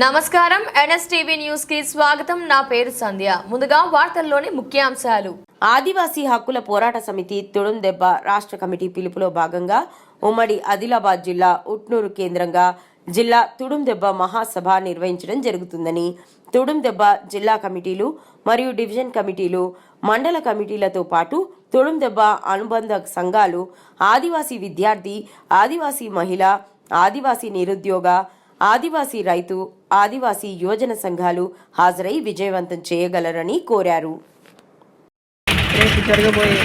నమస్కారం. ఎన్ఎస్టీవీ న్యూస్కి స్వాగతం. నా పేరు సంధ్య. ముందుగా వార్తల్లోని ముఖ్యాంశాలు. ఆదివాసీ హక్కుల పోరాట సమితి తుడుందెబ్బ రాష్ట్ర కమిటీ పిలుపులో భాగంగా ఉమ్మడి ఆదిలాబాద్ జిల్లా ఉట్నూరు కేంద్రంగా జిల్లా తుడుం దెబ్బ మహాసభ నిర్వహించడం జరుగుతుందని తుడుం దెబ్బ జిల్లా కమిటీలు మరియు డివిజన్ కమిటీలు మండల కమిటీలతో పాటు తుడుం దెబ్బ అనుబంధ సంఘాలు ఆదివాసీ విద్యార్థి ఆదివాసీ మహిళ ఆదివాసీ నిరుద్యోగ ఆదివాసీ రైతు ఆదివాసీ యువజన సంఘాలు హాజరై విజయవంతం చేయగలరని కోరారు. రేపు జరగబోయే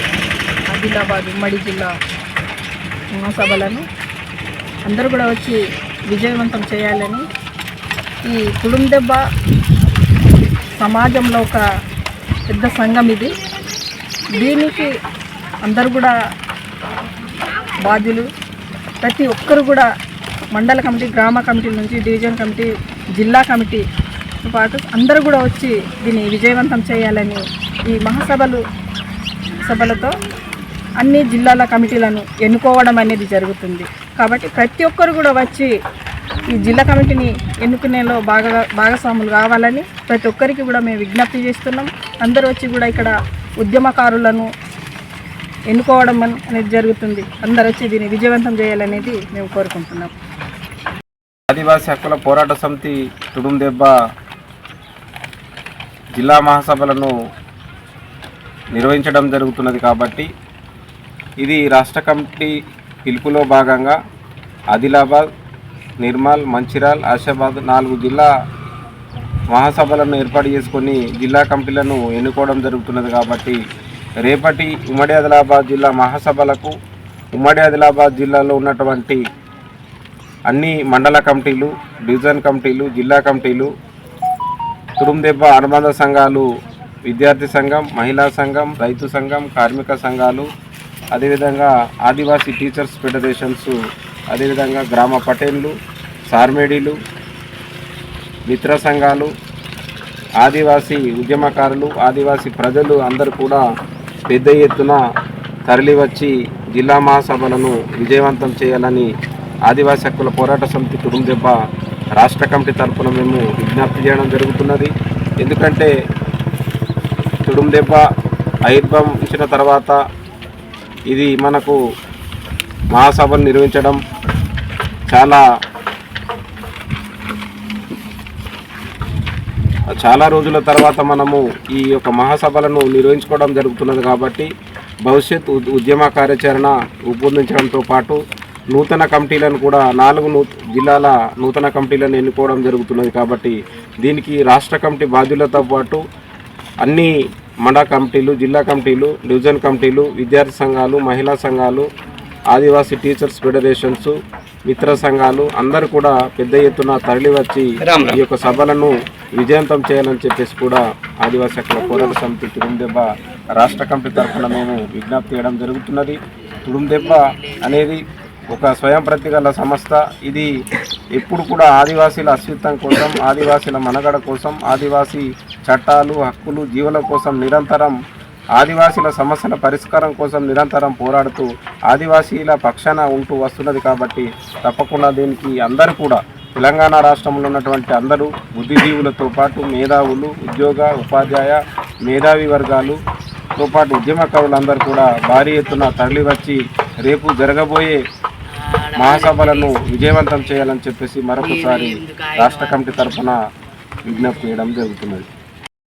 ఆదిలాబాద్ ఉమ్మడి జిల్లా మహాసభలను అందరూ కూడా వచ్చి విజయవంతం చేయాలని ఈ కుటుంబెబ్బ సమాజంలో ఒక పెద్ద సంఘం ఇది. దీనికి అందరూ కూడా బాధ్యులు. ప్రతి ఒక్కరు కూడా మండల కమిటీ గ్రామ కమిటీ నుంచి డివిజన్ కమిటీ జిల్లా కమిటీతో పాటు అందరూ కూడా వచ్చి దీన్ని విజయవంతం చేయాలని ఈ మహాసభలు సభలతో అన్ని జిల్లాల కమిటీలను ఎన్నుకోవడం అనేది జరుగుతుంది. కాబట్టి ప్రతి ఒక్కరు కూడా వచ్చి ఈ జిల్లా కమిటీని ఎన్నుకునేలో బాగా భాగస్వాములు కావాలని ప్రతి ఒక్కరికి కూడా మేము విజ్ఞప్తి చేస్తున్నాం. అందరూ వచ్చి కూడా ఇక్కడ ఉద్యమకారులను ఎన్నుకోవడం అనేది జరుగుతుంది. అందరు వచ్చి దీన్ని విజయవంతం చేయాలనేది మేము కోరుకుంటున్నాం. ఆదివాసీ హక్కుల పోరాట సమితి తుడుం దెబ్బ జిల్లా మహాసభలను నిర్వహించడం జరుగుతున్నది కాబట్టి ఇది రాష్ట్ర కమిటీ పిలుపులో భాగంగా ఆదిలాబాద్ నిర్మల్ మంచిర్యాల్ ఆశాబాద్ నాలుగు జిల్లా మహాసభలను ఏర్పాటు చేసుకొని జిల్లా కమిటీలను ఎన్నుకోవడం జరుగుతున్నది కాబట్టి రేపటి ఉమ్మడి ఆదిలాబాద్ జిల్లా మహాసభలకు ఉమ్మడి ఆదిలాబాద్ జిల్లాలో ఉన్నటువంటి అన్ని మండల కమిటీలు డివిజన్ కమిటీలు జిల్లా కమిటీలు తురుందెబ్బ అనుబంధ సంఘాలు విద్యార్థి సంఘం మహిళా సంఘం రైతు సంఘం కార్మిక సంఘాలు అదేవిధంగా ఆదివాసీ టీచర్స్ ఫెడరేషన్స్ అదేవిధంగా గ్రామ పటేన్లు సార్మేడీలు మిత్ర సంఘాలు ఆదివాసీ ఉద్యమకారులు ఆదివాసీ ప్రజలు అందరూ కూడా పెద్ద ఎత్తున తరలివచ్చి జిల్లా మహాసభలను విజయవంతం చేయాలని ఆదివాసీ హక్కుల పోరాట సమితి కుటుంబ రాష్ట్ర కమిటీ తరఫున మేము విజ్ఞప్తి చేయడం జరుగుతున్నది. ఎందుకంటే తుడుందెబ్బ ఆవిర్భవించిన తర్వాత ఇది మనకు మహాసభలు నిర్వహించడం చాలా చాలా రోజుల తర్వాత మనము ఈ యొక్క మహాసభలను నిర్వహించుకోవడం జరుగుతున్నది కాబట్టి భవిష్యత్ ఉద్యమ కార్యాచరణ రూపొందించడంతో పాటు నూతన కమిటీలను కూడా నాలుగు జిల్లాల నూతన కమిటీలను ఎన్నుకోవడం జరుగుతున్నది కాబట్టి దీనికి రాష్ట్ర కమిటీ బాధ్యులతో పాటు అన్ని మండల కమిటీలు జిల్లా కమిటీలు డివిజన్ కమిటీలు విద్యార్థి సంఘాలు మహిళా సంఘాలు ఆదివాసీ టీచర్స్ ఫెడరేషన్స్ మిత్ర సంఘాలు అందరూ కూడా పెద్ద ఎత్తున తరలివచ్చి ఈ యొక్క సభలను విజయవంతం చేయాలని చెప్పేసి కూడా ఆదివాసీ హక్కుల పోరాట సమితి తుడుందెబ్బ రాష్ట్ర కమిటీ తరఫున మేము విజ్ఞప్తి చేయడం జరుగుతున్నది. తుడుందెబ్బ అనేది ఒక స్వయం ప్రతిగల సంస్థ. ఇది ఎప్పుడు కూడా ఆదివాసీల అస్తిత్వం కోసం ఆదివాసీల మనగడ కోసం ఆదివాసీ చట్టాలు హక్కులు జీవుల కోసం నిరంతరం ఆదివాసీల సమస్యల పరిష్కారం కోసం నిరంతరం పోరాడుతూ ఆదివాసీల పక్షాన ఉంటూ వస్తున్నది కాబట్టి తప్పకుండా దీనికి అందరూ కూడా తెలంగాణ రాష్ట్రంలో ఉన్నటువంటి అందరూ బుద్ధిజీవులతో పాటు మేధావులు ఉద్యోగ ఉపాధ్యాయ మేధావి వర్గాలుతో పాటు ఉద్యమకారులందరూ కూడా భారీ ఎత్తున తరలివచ్చి రేపు జరగబోయే మహాసభలను విజయవంతం చేయాలని చెప్పేసి మరొకసారి రాష్ట్ర కమిటీ తరఫున విజ్ఞప్తి చేయడం జరుగుతున్నది.